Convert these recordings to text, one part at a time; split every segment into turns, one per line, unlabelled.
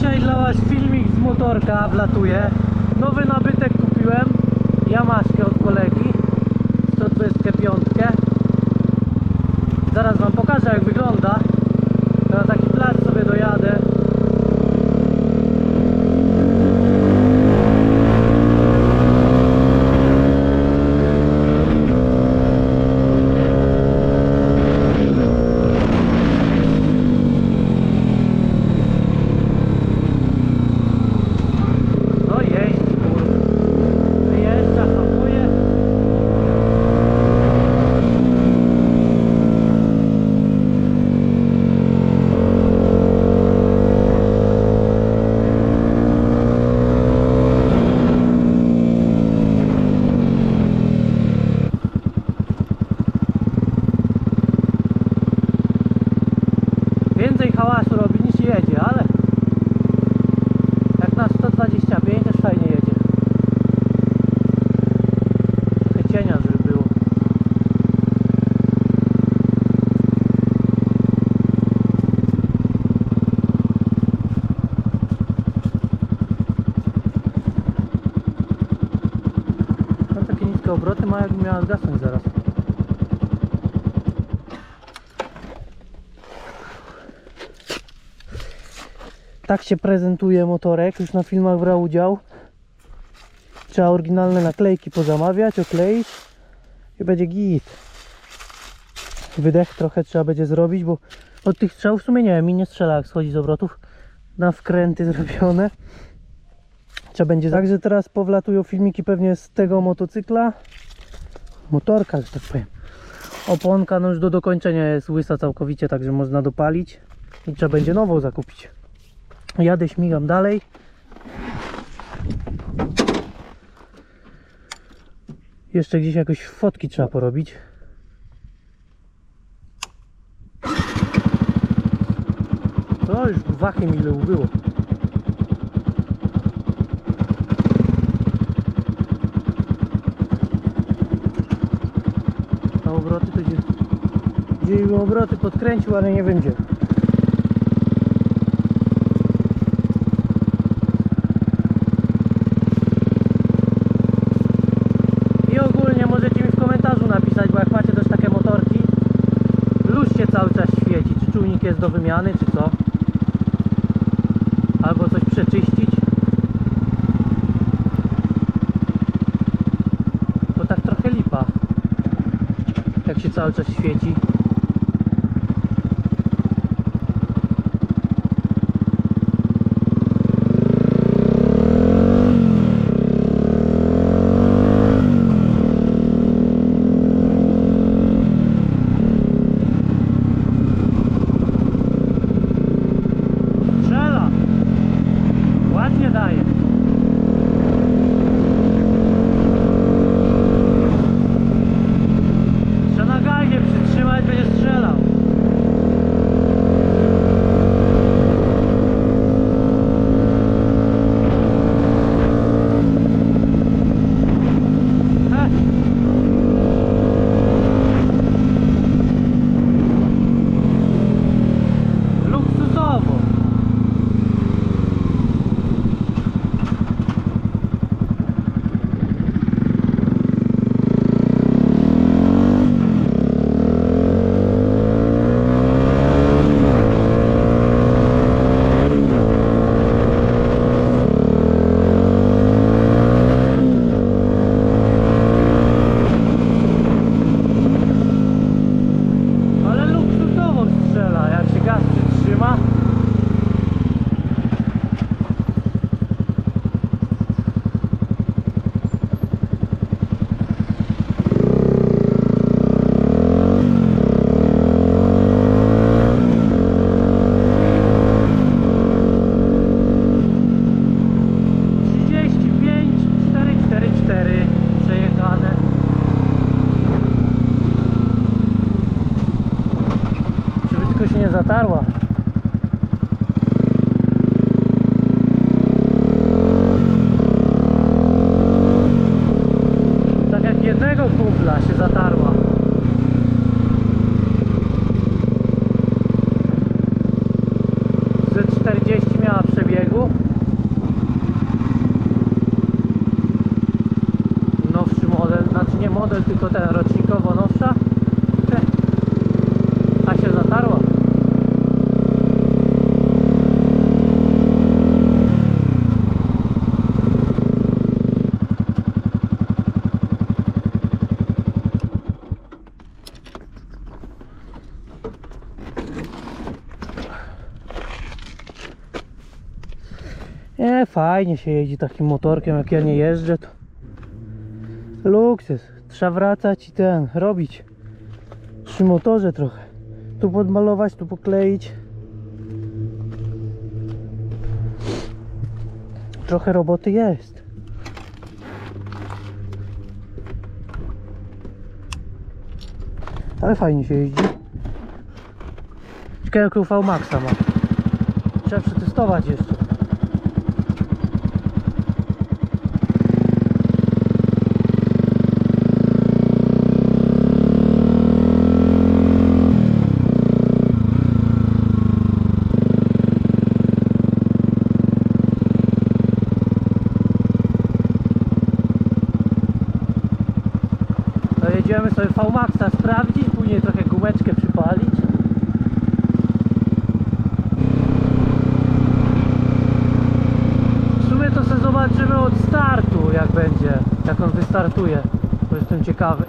Dzisiaj dla Was filmik z motorka wlatuje. Nowy nabytek kupiłem. Yamaszkę od kolegi. 125. Zaraz Wam pokażę jak wygląda. Hałasu robi niż jedzie, ale jak na 125 też fajnie jedzie. Trochę cienia, żeby było. Tam takie niskie obroty ma, jakby miała zgasnąć zaraz. Tak się prezentuje motorek, już na filmach brał udział. Trzeba oryginalne naklejki pozamawiać, okleić i będzie git. Wydech trochę trzeba będzie zrobić, bo od tych strzał w sumie nie wiem, mi nie strzela jak schodzi z obrotów. Na wkręty zrobione. Trzeba będzie. Także teraz powlatują filmiki pewnie z tego motocykla. Motorka, że tak powiem. Oponka no już do dokończenia jest łysa całkowicie, także można dopalić. I trzeba będzie nową zakupić. Jadę, śmigam dalej. Jeszcze gdzieś jakoś fotki trzeba porobić. To już wachiem ile ubyło. A obroty to gdzie... Gdzie obroty podkręcił, ale nie wiem gdzie. I ogólnie możecie mi w komentarzu napisać, bo jak macie też takie motorki, luz się cały czas świeci, czy czujnik jest do wymiany, czy co. Albo coś przeczyścić. Bo tak trochę lipa, jak się cały czas świeci. Model, tylko ten rocznikowo nowsza. A się zatarła. Nie, fajnie się jeździ takim motorkiem, jak ja nie jeżdżę, to luksus. Trzeba wracać i ten, robić przy motorze trochę. Tu podmalować, tu pokleić. Trochę roboty jest. Ale fajnie się jeździ. Ciekawe jak UV Maxa ma. Trzeba przetestować jeszcze. To jedziemy sobie V-Maxa sprawdzić, później trochę gumeczkę przypalić. W sumie to sobie zobaczymy od startu jak będzie, jak on wystartuje. Bo jestem ciekawy.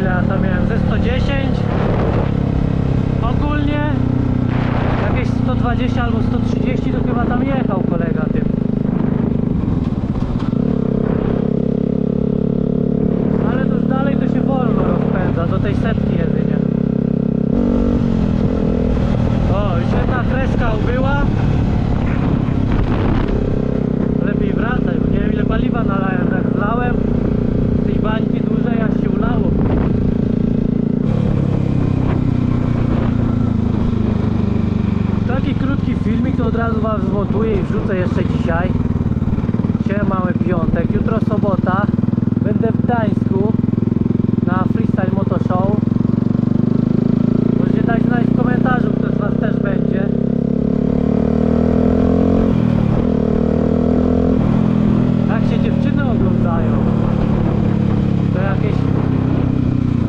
Ile ja tam miałem? Ze 110? Ogólnie jakieś 120 albo 130 to chyba tam jechał kolega tym. Ale to już dalej to się wolno rozpędza, do tej setki jedynie. O, już jedna kreska ubyła. Lepiej wracać, bo nie wiem ile paliwa nalałem, tak wlałem tej bańki dłużej, aż się ulało. Taki krótki filmik to od razu wam zmontuję i wrzucę jeszcze dzisiaj. Dzisiaj mamy piątek, jutro sobota. Będę w Gdańsku na Freestyle Moto Show. Możecie dać znać w komentarzu, kto z was też będzie. Jak się dziewczyny oglądają? To jakieś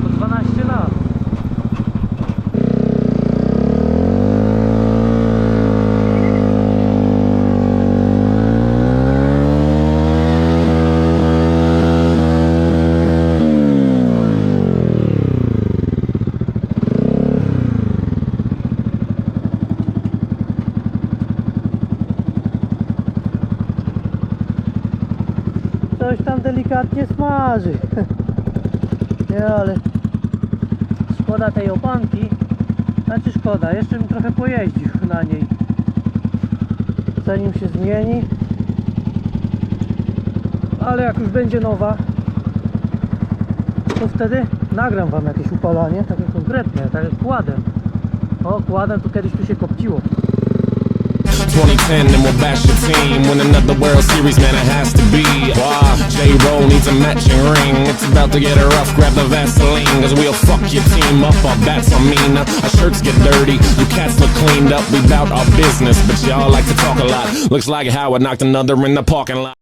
po 12 lat. Coś delikatnie smaży. Nie, ale szkoda tej opanki. Znaczy szkoda, jeszcze bym trochę pojeździł na niej. Zanim się zmieni. Ale jak już będzie nowa, to wtedy nagram wam jakieś upalanie, takie konkretne, tak jak kładem. O, kładem to kiedyś tu się kopciło.
2010 and we'll bash your team. Win another World Series, man, it has to be. Wow, J. Roll needs a matching ring. It's about to get rough, grab the Vaseline. Cause we'll fuck your team up, our bats are mean. Our shirts get dirty, you cats look cleaned up. We bout our business, but y'all like to talk a lot. Looks like Howard knocked another in the parking lot.